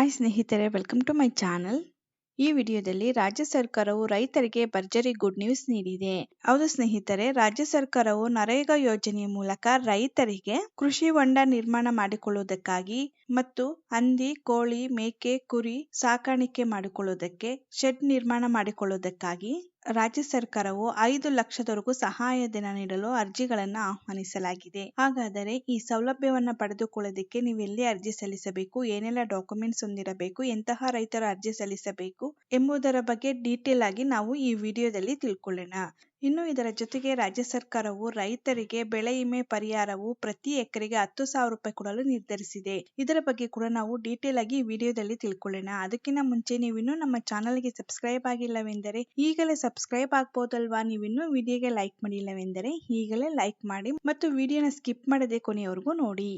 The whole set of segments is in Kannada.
ಹಾಯ್ ಸ್ನೇಹಿತರೆ ವೆಲ್ಕಮ್ ಟು ಮೈ ಚಾನಲ್ ಈ ವಿಡಿಯೋದಲ್ಲಿ ರಾಜ್ಯ ಸರ್ಕಾರವು ರೈತರಿಗೆ ಭರ್ಜರಿ ಗುಡ್ ನ್ಯೂಸ್ ನೀಡಿದೆ. ಹೌದು ಸ್ನೇಹಿತರೆ, ರಾಜ್ಯ ಸರ್ಕಾರವು ನರೇಗಾ ಯೋಜನೆಯ ಮೂಲಕ ರೈತರಿಗೆ ಕೃಷಿ ಹೊಂಡ ನಿರ್ಮಾಣ ಮಾಡಿಕೊಳ್ಳುವುದಕ್ಕಾಗಿ ಮತ್ತು ಹಂದಿ, ಕೋಳಿ, ಮೇಕೆ, ಕುರಿ ಸಾಕಾಣಿಕೆ ಮಾಡಿಕೊಳ್ಳುವುದಕ್ಕೆ ಶೆಡ್ ನಿರ್ಮಾಣ ಮಾಡಿಕೊಳ್ಳುವುದಕ್ಕಾಗಿ ರಾಜ್ಯ ಸರ್ಕಾರವು ಐದು ಲಕ್ಷದವರೆಗೂ ಸಹಾಯಧನ ನೀಡಲು ಅರ್ಜಿಗಳನ್ನು ಆಹ್ವಾನಿಸಲಾಗಿದೆ. ಹಾಗಾದರೆ ಈ ಸೌಲಭ್ಯವನ್ನ ಪಡೆದುಕೊಳ್ಳೋದಕ್ಕೆ ನೀವು ಎಲ್ಲಿ ಅರ್ಜಿ ಸಲ್ಲಿಸಬೇಕು? ಏನೆಲ್ಲ ಡಾಕ್ಯುಮೆಂಟ್ಸ್ ಹೊಂದಿರಬೇಕು? ಎಂತಹ ರೈತರು ಅರ್ಜಿ ಸಲ್ಲಿಸಬೇಕು ಎಂಬುದರ ಬಗ್ಗೆ ಡೀಟೇಲ್ ಆಗಿ ನಾವು ಈ ವಿಡಿಯೋದಲ್ಲಿ ತಿಳ್ಕೊಳ್ಳೋಣ. ಇನ್ನು ಇದರ ಜೊತೆಗೆ ರಾಜ್ಯ ಸರ್ಕಾರವು ರೈತರಿಗೆ ಬೆಳೆ ವಿಮೆ ಪರಿಹಾರವು ಪ್ರತಿ ಎಕರೆಗೆ ಹತ್ತು ಸಾವಿರ ರೂಪಾಯಿ ಕೊಡಲು ನಿರ್ಧರಿಸಿದೆ. ಇದರ ಬಗ್ಗೆ ಕೂಡ ನಾವು ಡೀಟೇಲ್ ಆಗಿ ವಿಡಿಯೋದಲ್ಲಿ ತಿಳ್ಕೊಳ್ಳೋಣ. ಅದಕ್ಕಿಂತ ಮುಂಚೆ ನೀವಿನ್ನೂ ನಮ್ಮ ಚಾನಲ್ಗೆ ಸಬ್ಸ್ಕ್ರೈಬ್ ಆಗಿಲ್ಲವೆಂದರೆ ಈಗಲೇ ಸಬ್ಸ್ಕ್ರೈಬ್ ಆಗ್ಬೋದಲ್ವಾ? ನೀವಿನ್ನೂ ವಿಡಿಯೋಗೆ ಲೈಕ್ ಮಾಡಿಲ್ಲವೆಂದರೆ ಈಗಲೇ ಲೈಕ್ ಮಾಡಿ ಮತ್ತು ವಿಡಿಯೋನ ಸ್ಕಿಪ್ ಮಾಡದೆ ಕೊನೆಯವರೆಗೂ ನೋಡಿ.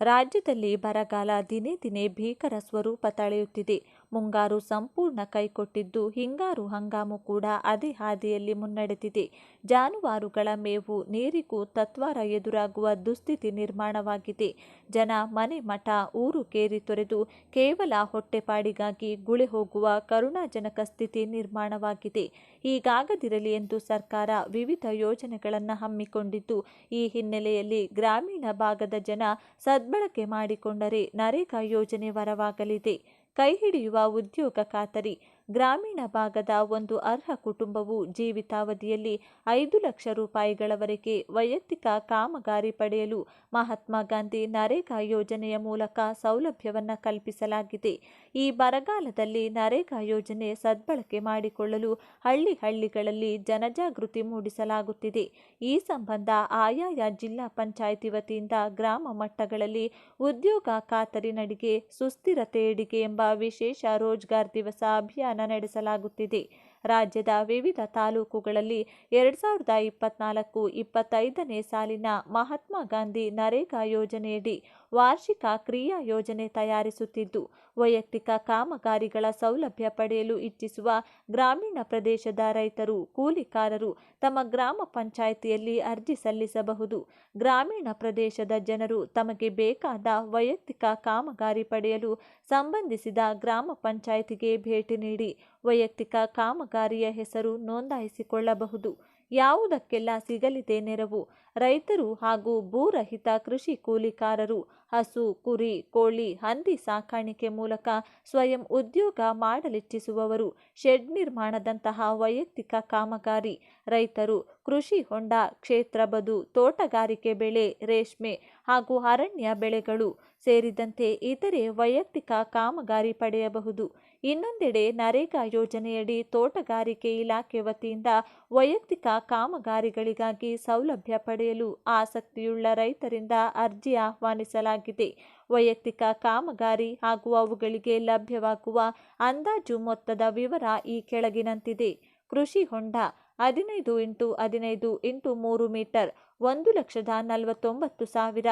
ರಾಜ್ಯದಲ್ಲಿ ಬರಗಾಲ ದಿನೇ ದಿನೇ ಭೀಕರ ಸ್ವರೂಪ ತಳೆಯುತ್ತಿದೆ. ಮುಂಗಾರು ಸಂಪೂರ್ಣ ಕೈಕೊಟ್ಟಿದ್ದು ಹಿಂಗಾರು ಹಂಗಾಮು ಕೂಡ ಅದೇ ಹಾದಿಯಲ್ಲಿ ಮುನ್ನಡೆದಿದೆ. ಜಾನುವಾರುಗಳ ಮೇವು, ನೀರಿಗೂ ತತ್ವಾರ ಎದುರಾಗುವ ದುಸ್ಥಿತಿ ನಿರ್ಮಾಣವಾಗಿದೆ. ಜನ ಮನೆ ಮಠ, ಊರು ಕೇರಿ ತೊರೆದು ಕೇವಲ ಹೊಟ್ಟೆಪಾಡಿಗಾಗಿ ಗುಳೆ ಹೋಗುವ ಕರುಣಾಜನಕ ಸ್ಥಿತಿ ನಿರ್ಮಾಣವಾಗಿದೆ. ಹೀಗಾಗದಿರಲಿ ಎಂದು ಸರ್ಕಾರ ವಿವಿಧ ಯೋಜನೆಗಳನ್ನು ಹಮ್ಮಿಕೊಂಡಿದ್ದು, ಈ ಹಿನ್ನೆಲೆಯಲ್ಲಿ ಗ್ರಾಮೀಣ ಭಾಗದ ಜನ ಸದ್ಬಳಕೆ ಮಾಡಿಕೊಂಡರೆ ನರೇಗಾ ಯೋಜನೆ ವರವಾಗಲಿದೆ. ಕೈ ಹಿಡಿಯುವ ಉದ್ಯೋಗ ಖಾತರಿ. ಗ್ರಾಮೀಣ ಭಾಗದ ಒಂದು ಅರ್ಹ ಕುಟುಂಬವು ಜೀವಿತಾವಧಿಯಲ್ಲಿ ಐದು ಲಕ್ಷ ರೂಪಾಯಿಗಳವರೆಗೆ ವೈಯಕ್ತಿಕ ಕಾಮಗಾರಿ ಪಡೆಯಲು ಮಹಾತ್ಮ ಗಾಂಧಿ ನರೇಗಾ ಯೋಜನೆಯ ಮೂಲಕ ಸೌಲಭ್ಯವನ್ನು ಕಲ್ಪಿಸಲಾಗಿದೆ. ಈ ಬರಗಾಲದಲ್ಲಿ ನರೇಗಾ ಯೋಜನೆ ಸದ್ಬಳಕೆ ಮಾಡಿಕೊಳ್ಳಲು ಹಳ್ಳಿ ಹಳ್ಳಿಗಳಲ್ಲಿ ಜನಜಾಗೃತಿ ಮೂಡಿಸಲಾಗುತ್ತಿದೆ. ಈ ಸಂಬಂಧ ಆಯಾಯ ಜಿಲ್ಲಾ ಪಂಚಾಯಿತಿ ವತಿಯಿಂದ ಗ್ರಾಮ ಮಟ್ಟಗಳಲ್ಲಿ ಉದ್ಯೋಗ ಖಾತರಿ ನಡಿಗೆ ಸುಸ್ಥಿರತೆಯಡಿಗೆ ಎಂಬ ವಿಶೇಷ ರೋಜ್ಗಾರ್ ದಿವಸ ಅಭಿಯಾನ ನಡೆಸಲಾಗುತ್ತಿದೆ. ರಾಜ್ಯದ ವಿವಿಧ ತಾಲೂಕುಗಳಲ್ಲಿ ಎರಡ್ ಸಾವಿರದ ಇಪ್ಪತ್ನಾಲ್ಕು ಇಪ್ಪತ್ತೈದನೇ ಸಾಲಿನ ಮಹಾತ್ಮ ಗಾಂಧಿ ನರೇಗಾ ಯೋಜನೆಯಡಿ ವಾರ್ಷಿಕ ಕ್ರಿಯಾ ಯೋಜನೆ ತಯಾರಿಸುತ್ತಿದ್ದು, ವೈಯಕ್ತಿಕ ಕಾಮಗಾರಿಗಳ ಸೌಲಭ್ಯ ಪಡೆಯಲು ಇಚ್ಛಿಸುವ ಗ್ರಾಮೀಣ ಪ್ರದೇಶದ ರೈತರು, ಕೂಲಿಕಾರರು ತಮ್ಮ ಗ್ರಾಮ ಪಂಚಾಯಿತಿಯಲ್ಲಿ ಅರ್ಜಿ ಸಲ್ಲಿಸಬಹುದು. ಗ್ರಾಮೀಣ ಪ್ರದೇಶದ ಜನರು ತಮಗೆ ಬೇಕಾದ ವೈಯಕ್ತಿಕ ಕಾಮಗಾರಿ ಪಡೆಯಲು ಸಂಬಂಧಿಸಿದ ಗ್ರಾಮ ಪಂಚಾಯಿತಿಗೆ ಭೇಟಿ ನೀಡಿ ವೈಯಕ್ತಿಕ ಕಾಮಗಾರಿಯ ಹೆಸರು ನೋಂದಾಯಿಸಿಕೊಳ್ಳಬಹುದು. ಯಾವುದಕ್ಕೆಲ್ಲ ಸಿಗಲಿದೆ ನೆರವು? ರೈತರು ಹಾಗೂ ಭೂರಹಿತ ಕೃಷಿ ಕೂಲಿಕಾರರು ಹಸು, ಕುರಿ, ಕೋಳಿ, ಹಂದಿ ಸಾಕಾಣಿಕೆ ಮೂಲಕ ಸ್ವಯಂ ಉದ್ಯೋಗ ಮಾಡಲಿಚ್ಛಿಸುವವರು, ಶೆಡ್ ನಿರ್ಮಾಣದಂತಹ ವೈಯಕ್ತಿಕ ಕಾಮಗಾರಿ. ರೈತರು ಕೃಷಿ ಹೊಂಡ, ಕ್ಷೇತ್ರ ಬದು, ತೋಟಗಾರಿಕೆ ಬೆಳೆ, ರೇಷ್ಮೆ ಹಾಗೂ ಅರಣ್ಯ ಬೆಳೆಗಳು ಸೇರಿದಂತೆ ಇತರೆ ವೈಯಕ್ತಿಕ ಕಾಮಗಾರಿ ಪಡೆಯಬಹುದು. ಇನ್ನೊಂದೆಡೆ ನರೇಗಾ ಯೋಜನೆಯಡಿ ತೋಟಗಾರಿಕೆ ಇಲಾಖೆ ವತಿಯಿಂದ ವೈಯಕ್ತಿಕ ಕಾಮಗಾರಿಗಳಿಗಾಗಿ ಸೌಲಭ್ಯ ಪಡೆಯಲು ಆಸಕ್ತಿಯುಳ್ಳ ರೈತರಿಂದ ಅರ್ಜಿ ಆಹ್ವಾನಿಸಲಾಗಿದೆ. ವೈಯಕ್ತಿಕ ಕಾಮಗಾರಿ ಹಾಗೂ ಅವುಗಳಿಗೆ ಲಭ್ಯವಾಗುವ ಅಂದಾಜು ಮೊತ್ತದ ವಿವರ ಈ ಕೆಳಗಿನಂತಿದೆ. ಕೃಷಿ ಹೊಂಡ ಹದಿನೈದು ಇಂಟು ಹದಿನೈದು ಇಂಟು ಮೂರು ಮೀಟರ್, ಒಂದು ಲಕ್ಷದ ನಲವತ್ತೊಂಬತ್ತು ಸಾವಿರ,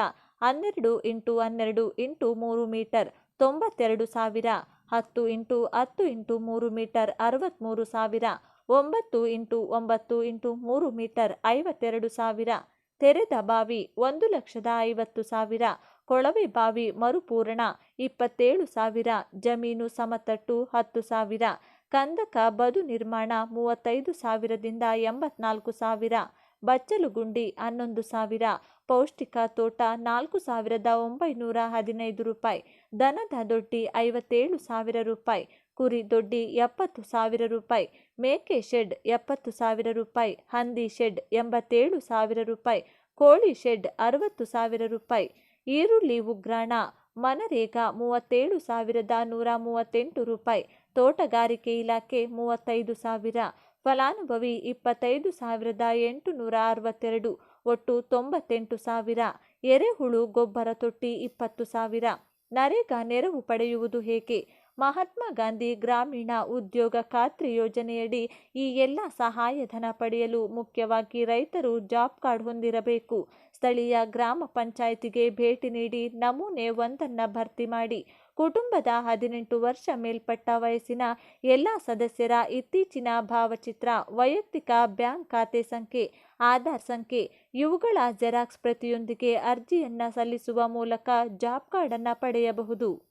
ಹನ್ನೆರಡು ಇಂಟು ಹನ್ನೆರಡು ಇಂಟು ಮೂರು ಮೀಟರ್, ತೊಂಬತ್ತೆರಡು ಸಾವಿರ, ಹತ್ತು ಇಂಟು ಹತ್ತು ಇಂಟು ಮೂರು ಮೀಟರ್ ಅರವತ್ತ್ಮೂರು ಸಾವಿರ, ಒಂಬತ್ತು ಇಂಟು ಒಂಬತ್ತು ಇಂಟು ಮೂರು ಮೀಟರ್, ಐವತ್ತೆರಡು ಸಾವಿರ ತೆರೆದ ಬಾವಿ ಒಂದು ಲಕ್ಷದ ಐವತ್ತು ಸಾವಿರ, ಕೊಳವೆ ಬಾವಿ ಮರುಪೂರಣ ಇಪ್ಪತ್ತೇಳು ಸಾವಿರ, ಜಮೀನು ಸಮತಟ್ಟು ಹತ್ತು ಸಾವಿರ, ಕಂದಕ ಬದು ನಿರ್ಮಾಣ ಮೂವತ್ತೈದು ಸಾವಿರದಿಂದ ಎಂಬತ್ನಾಲ್ಕು ಸಾವಿರ ಬಚ್ಚಲು ಗುಂಡಿ ಹನ್ನೊಂದು ಸಾವಿರ, ಪೌಷ್ಟಿಕ ತೋಟ ನಾಲ್ಕು ಸಾವಿರದ ಒಂಬೈನೂರ ಹದಿನೈದು ರೂಪಾಯಿ, ದನದ ದೊಡ್ಡಿ ಐವತ್ತೇಳು ಸಾವಿರ ರೂಪಾಯಿ ಕುರಿ ದೊಡ್ಡಿ ಎಪ್ಪತ್ತು ಸಾವಿರ ರೂಪಾಯಿ, ಮೇಕೆ ಶೆಡ್ ಎಪ್ಪತ್ತು ಸಾವಿರ ರೂಪಾಯಿ, ಹಂದಿ ಶೆಡ್ ಎಂಬತ್ತೇಳು ಸಾವಿರ ರೂಪಾಯಿ, ಕೋಳಿ ಶೆಡ್ ಅರವತ್ತು ಸಾವಿರ ರೂಪಾಯಿ, ಈರುಳ್ಳಿ ಉಗ್ರಾಣ ಮನರೇಗಾ ಮೂವತ್ತೇಳು ಸಾವಿರದ ನೂರ ಮೂವತ್ತೆಂಟು ರೂಪಾಯಿ, ತೋಟಗಾರಿಕೆ ಇಲಾಖೆ ಮೂವತ್ತೈದು ಸಾವಿರ, ಫಲಾನುಭವಿ ಇಪ್ಪತ್ತೈದು ಸಾವಿರದ ಎಂಟುನೂರ ಅರವತ್ತೆರಡು, ಒಟ್ಟು ತೊಂಬತ್ತೆಂಟು ಸಾವಿರ, ಎರೆಹುಳು ಗೊಬ್ಬರ ತೊಟ್ಟಿ ಇಪ್ಪತ್ತು ಸಾವಿರ. ನರೇಗಾ ನೆರವು ಪಡೆಯುವುದು ಹೇಗೆ? ಮಹಾತ್ಮ ಗಾಂಧಿ ಗ್ರಾಮೀಣ ಉದ್ಯೋಗ ಖಾತ್ರಿ ಯೋಜನೆಯಡಿ ಈ ಎಲ್ಲ ಸಹಾಯಧನ ಪಡೆಯಲು ಮುಖ್ಯವಾಗಿ ರೈತರು ಜಾಬ್ ಕಾರ್ಡ್ ಹೊಂದಿರಬೇಕು. ಸ್ಥಳೀಯ ಗ್ರಾಮ ಪಂಚಾಯಿತಿಗೆ ಭೇಟಿ ನೀಡಿ ನಮೂನೆ ಒಂದನ್ನು ಭರ್ತಿ ಮಾಡಿ. ಕುಟುಂಬದ ಹದಿನೆಂಟು ವರ್ಷ ಮೇಲ್ಪಟ್ಟ ವಯಸ್ಸಿನ ಎಲ್ಲ ಸದಸ್ಯರ ಇತ್ತೀಚಿನ ಭಾವಚಿತ್ರ, ವೈಯಕ್ತಿಕ ಬ್ಯಾಂಕ್ ಖಾತೆ ಸಂಖ್ಯೆ, ಆಧಾರ್ ಸಂಖ್ಯೆ, ಇವುಗಳ ಜೆರಾಕ್ಸ್ ಪ್ರತಿಯೊಂದಿಗೆ ಅರ್ಜಿಯನ್ನು ಸಲ್ಲಿಸುವ ಮೂಲಕ ಜಾಬ್ ಕಾರ್ಡನ್ನು ಪಡೆಯಬಹುದು.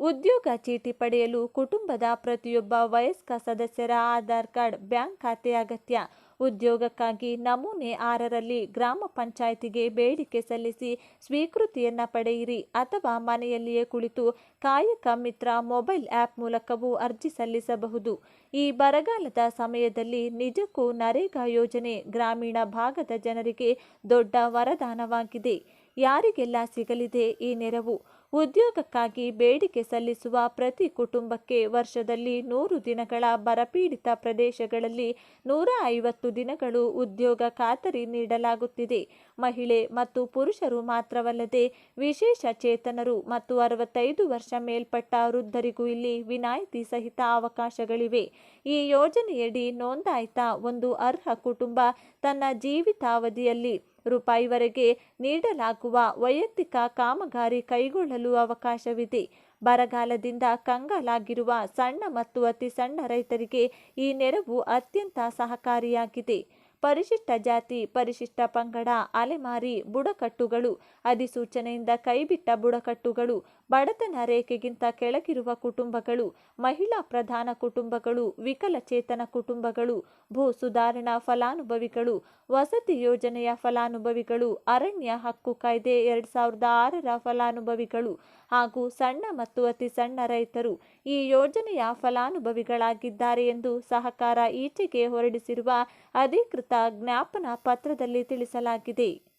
ಉದ್ಯೋಗ ಚೀಟಿ ಪಡೆಯಲು ಕುಟುಂಬದ ಪ್ರತಿಯೊಬ್ಬ ವಯಸ್ಕ ಸದಸ್ಯರ ಆಧಾರ್ ಕಾರ್ಡ್, ಬ್ಯಾಂಕ್ ಖಾತೆ ಅಗತ್ಯ. ಉದ್ಯೋಗಕ್ಕಾಗಿ ನಮೂನೆ ಆರರಲ್ಲಿ ಗ್ರಾಮ ಪಂಚಾಯಿತಿಗೆ ಬೇಡಿಕೆ ಸಲ್ಲಿಸಿ ಸ್ವೀಕೃತಿಯನ್ನು ಪಡೆಯಿರಿ ಅಥವಾ ಮನೆಯಲ್ಲಿಯೇ ಕುಳಿತು ಕಾಯಕ ಮಿತ್ರ ಮೊಬೈಲ್ ಆ್ಯಪ್ ಮೂಲಕವೂ ಅರ್ಜಿ ಸಲ್ಲಿಸಬಹುದು. ಈ ಬರಗಾಲದ ಸಮಯದಲ್ಲಿ ನಿಜಕ್ಕೂ ನರೇಗಾ ಯೋಜನೆ ಗ್ರಾಮೀಣ ಭಾಗದ ಜನರಿಗೆ ದೊಡ್ಡ ವರದಾನವಾಗಿದೆ. ಯಾರಿಗೆಲ್ಲ ಸಿಗಲಿದೆ ಈ ನೆರವು? ಉದ್ಯೋಗಕ್ಕಾಗಿ ಬೇಡಿಕೆ ಸಲ್ಲಿಸುವ ಪ್ರತಿ ಕುಟುಂಬಕ್ಕೆ ವರ್ಷದಲ್ಲಿ ನೂರು ದಿನಗಳ ಬರಪೀಡಿತ ಪ್ರದೇಶಗಳಲ್ಲಿ ನೂರ ಐವತ್ತು ದಿನಗಳು ಉದ್ಯೋಗ ಖಾತರಿ ನೀಡಲಾಗುತ್ತಿದೆ. ಮಹಿಳೆ ಮತ್ತು ಪುರುಷರು ಮಾತ್ರವಲ್ಲದೆ ವಿಶೇಷ ಚೇತನರು ಮತ್ತು ಅರವತ್ತೈದು ವರ್ಷ ಮೇಲ್ಪಟ್ಟ ವೃದ್ಧರಿಗೂ ಇಲ್ಲಿ ವಿನಾಯಿತಿ ಸಹಿತ ಅವಕಾಶಗಳಿವೆ. ಈ ಯೋಜನೆಯಡಿ ನೋಂದಾಯಿತ ಒಂದು ಅರ್ಹ ಕುಟುಂಬ ತನ್ನ ಜೀವಿತಾವಧಿಯಲ್ಲಿ ರೂಪಾಯಿವರೆಗೆ ನೀಡಲಾಗುವ ವೈಯಕ್ತಿಕ ಕಾಮಗಾರಿ ಕೈಗೊಳ್ಳಲು ಅವಕಾಶವಿದೆ. ಬರಗಾಲದಿಂದ ಕಂಗಾಲಾಗಿರುವ ಸಣ್ಣ ಮತ್ತು ಅತಿ ಸಣ್ಣ ರೈತರಿಗೆ ಈ ನೆರವು ಅತ್ಯಂತ ಸಹಕಾರಿಯಾಗಿದೆ. ಪರಿಶಿಷ್ಟ ಜಾತಿ ಪರಿಶಿಷ್ಟ ಪಂಗಡ ಅಲೆಮಾರಿ, ಬುಡಕಟ್ಟುಗಳು, ಅಧಿಸೂಚನೆಯಿಂದ ಕೈಬಿಟ್ಟ ಬುಡಕಟ್ಟುಗಳು, ಬಡತನ ರೇಖೆಗಿಂತ ಕೆಳಗಿರುವ ಕುಟುಂಬಗಳು, ಮಹಿಳಾ ಪ್ರಧಾನ ಕುಟುಂಬಗಳು, ವಿಕಲಚೇತನ ಕುಟುಂಬಗಳು, ಭೂ ಸುಧಾರಣಾ ಫಲಾನುಭವಿಗಳು, ವಸತಿ ಯೋಜನೆಯ ಫಲಾನುಭವಿಗಳು, ಅರಣ್ಯ ಹಕ್ಕು ಕಾಯ್ದೆ ಎರಡ್ ಸಾವಿರದ ಆರರ ಫಲಾನುಭವಿಗಳು ಹಾಗೂ ಸಣ್ಣ ಮತ್ತು ಅತಿ ಸಣ್ಣ ರೈತರು ಈ ಯೋಜನೆಯ ಫಲಾನುಭವಿಗಳಾಗಿದ್ದಾರೆ ಎಂದು ಸಹಕಾರ ಈಚೆಗೆ ಹೊರಡಿಸಿರುವ ಅಧಿಕೃತ ಜ್ಞಾಪನ ಪತ್ರದಲ್ಲಿ ತಿಳಿಸಲಾಗಿದೆ.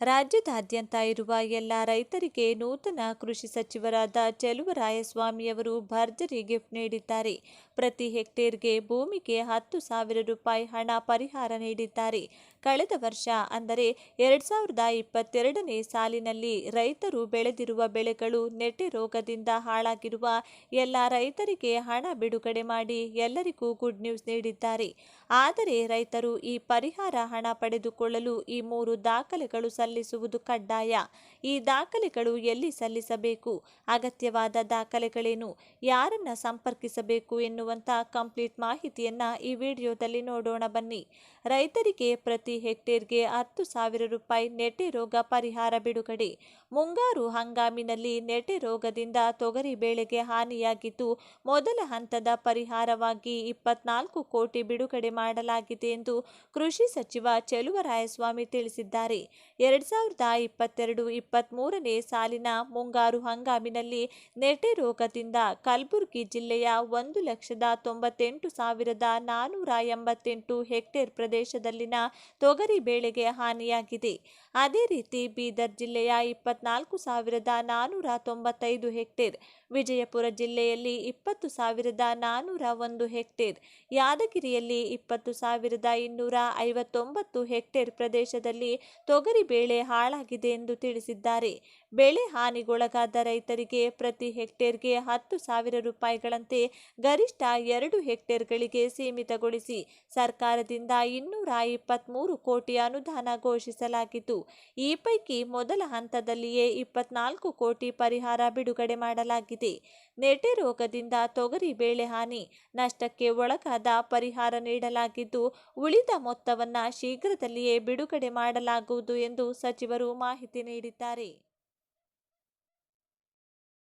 ರಾಜ್ಯದಾದ್ಯಂತ ಇರುವ ಎಲ್ಲ ರೈತರಿಗೆ ನೂತನ ಕೃಷಿ ಸಚಿವರಾದ ಚೆಲುವರಾಯಸ್ವಾಮಿಯವರು ಭರ್ಜರಿ ಗಿಫ್ಟ್ ನೀಡಿದ್ದಾರೆ. ಪ್ರತಿ ಹೆಕ್ಟೇರ್ಗೆ ಭೂಮಿಗೆ ಹತ್ತು ಸಾವಿರ ರೂಪಾಯಿ ಹಣ ಪರಿಹಾರ ನೀಡಿದ್ದಾರೆ. ಕಳೆದ ವರ್ಷ, ಅಂದರೆ ಎರಡ್ ಸಾವಿರದ ಇಪ್ಪತ್ತೆರಡನೇ ಸಾಲಿನಲ್ಲಿ ರೈತರು ಬೆಳೆದಿರುವ ಬೆಳೆಗಳು ನೆಟ್ಟೆ ರೋಗದಿಂದ ಹಾಳಾಗಿರುವ ಎಲ್ಲ ರೈತರಿಗೆ ಹಣ ಬಿಡುಗಡೆ ಮಾಡಿ ಎಲ್ಲರಿಗೂ ಗುಡ್ ನ್ಯೂಸ್ ನೀಡಿದ್ದಾರೆ. ಆದರೆ ರೈತರು ಈ ಪರಿಹಾರ ಹಣ ಪಡೆದುಕೊಳ್ಳಲು ಈ ಮೂರು ದಾಖಲೆಗಳು ಸಲ್ಲಿಸುವುದು ಕಡ್ಡಾಯ. ಈ ದಾಖಲೆಗಳು ಎಲ್ಲಿ ಸಲ್ಲಿಸಬೇಕು? ಅಗತ್ಯವಾದ ದಾಖಲೆಗಳೇನು? ಯಾರನ್ನ ಸಂಪರ್ಕಿಸಬೇಕು ಎನ್ನುವಂತ ಕಂಪ್ಲೀಟ್ ಮಾಹಿತಿಯನ್ನ ಈ ವಿಡಿಯೋದಲ್ಲಿ ನೋಡೋಣ ಬನ್ನಿ. ರೈತರಿಗೆ ಪ್ರತಿ ಹೆಕ್ಟೇರ್ಗೆ ಹತ್ತು ಸಾವಿರ ರೂಪಾಯಿ ನೆಟ್ಟೆ ರೋಗ ಪರಿಹಾರ ಬಿಡುಗಡೆ ಮುಂಗಾರು ಹಂಗಾಮಿನಲ್ಲಿ ನೆಟೆ ರೋಗದಿಂದ ತೊಗರಿ ಬೆಳೆಗೆ ಹಾನಿಯಾಗಿದ್ದು, ಮೊದಲ ಹಂತದ ಪರಿಹಾರವಾಗಿ ಇಪ್ಪತ್ನಾಲ್ಕು ಕೋಟಿ ಬಿಡುಗಡೆ ಮಾಡಲಾಗಿದೆ ಎಂದು ಕೃಷಿ ಸಚಿವ ಚೆಲುವರಾಯಸ್ವಾಮಿ ತಿಳಿಸಿದ್ದಾರೆ. ಎರಡ್ ಸಾವಿರದ ಇಪ್ಪತ್ತೆರಡು ಇಪ್ಪತ್ತ್ಮೂರನೇ ಸಾಲಿನ ಮುಂಗಾರು ಹಂಗಾಮಿನಲ್ಲಿ ನೆಟೆ ರೋಗದಿಂದ ಕಲಬುರಗಿ ಜಿಲ್ಲೆಯ ಒಂದು ಲಕ್ಷದ ತೊಂಬತ್ತೆಂಟು ಸಾವಿರದ ನಾನ್ನೂರ ಎಂಬತ್ತೆಂಟು ಹೆಕ್ಟೇರ್ ಪ್ರದೇಶದಲ್ಲಿನ ತೊಗರಿ ಬೆಳೆಗೆ ಹಾನಿಯಾಗಿದೆ. ಅದೇ ರೀತಿ ಬೀದರ್ ಜಿಲ್ಲೆಯ ಇಪ್ಪತ್ನಾಲ್ಕು ಸಾವಿರದ ನಾನ್ನೂರ ತೊಂಬತ್ತೈದು ಹೆಕ್ಟೇರ್, ವಿಜಯಪುರ ಜಿಲ್ಲೆಯಲ್ಲಿ ಇಪ್ಪತ್ತು ಸಾವಿರದ ನಾನ್ನೂರ ಒಂದು ಹೆಕ್ಟೇರ್, ಯಾದಗಿರಿಯಲ್ಲಿ ಇಪ್ಪತ್ತು ಸಾವಿರದ ಇನ್ನೂರ ಐವತ್ತೊಂಬತ್ತು ಹೆಕ್ಟೇರ್ ಪ್ರದೇಶದಲ್ಲಿ ತೊಗರಿ ಬೆಳೆ ಹಾಳಾಗಿದೆ ಎಂದು ತಿಳಿಸಿದ್ದಾರೆ. ಬೆಳೆ ಹಾನಿಗೊಳಗಾದ ರೈತರಿಗೆ ಪ್ರತಿ ಹೆಕ್ಟೇರ್ಗೆ ಹತ್ತು ಸಾವಿರ ರೂಪಾಯಿಗಳಂತೆ ಗರಿಷ್ಠ ಎರಡು ಹೆಕ್ಟೇರ್ಗಳಿಗೆ ಸೀಮಿತಗೊಳಿಸಿ ಸರ್ಕಾರದಿಂದ ಇನ್ನೂರ ಇಪ್ಪತ್ತ್ಮೂರು ಕೋಟಿ ಅನುದಾನ ಘೋಷಿಸಲಾಗಿತ್ತು. ಈ ಪೈಕಿ ಮೊದಲ ಹಂತದಲ್ಲಿಯೇ ಇಪ್ಪತ್ನಾಲ್ಕು ಕೋಟಿ ಪರಿಹಾರ ಬಿಡುಗಡೆ ಮಾಡಲಾಗಿದೆ. ನೆಟೆ ರೋಗದಿಂದ ತೊಗರಿ ಬೇಳೆ ಹಾನಿ, ನಷ್ಟಕ್ಕೆ ಒಳಗಾದ ಪರಿಹಾರ ನೀಡಲಾಗಿದ್ದು, ಉಳಿದ ಮೊತ್ತವನ್ನು ಶೀಘ್ರದಲ್ಲಿಯೇ ಬಿಡುಗಡೆ ಮಾಡಲಾಗುವುದು ಎಂದು ಸಚಿವರು ಮಾಹಿತಿ ನೀಡಿದ್ದಾರೆ.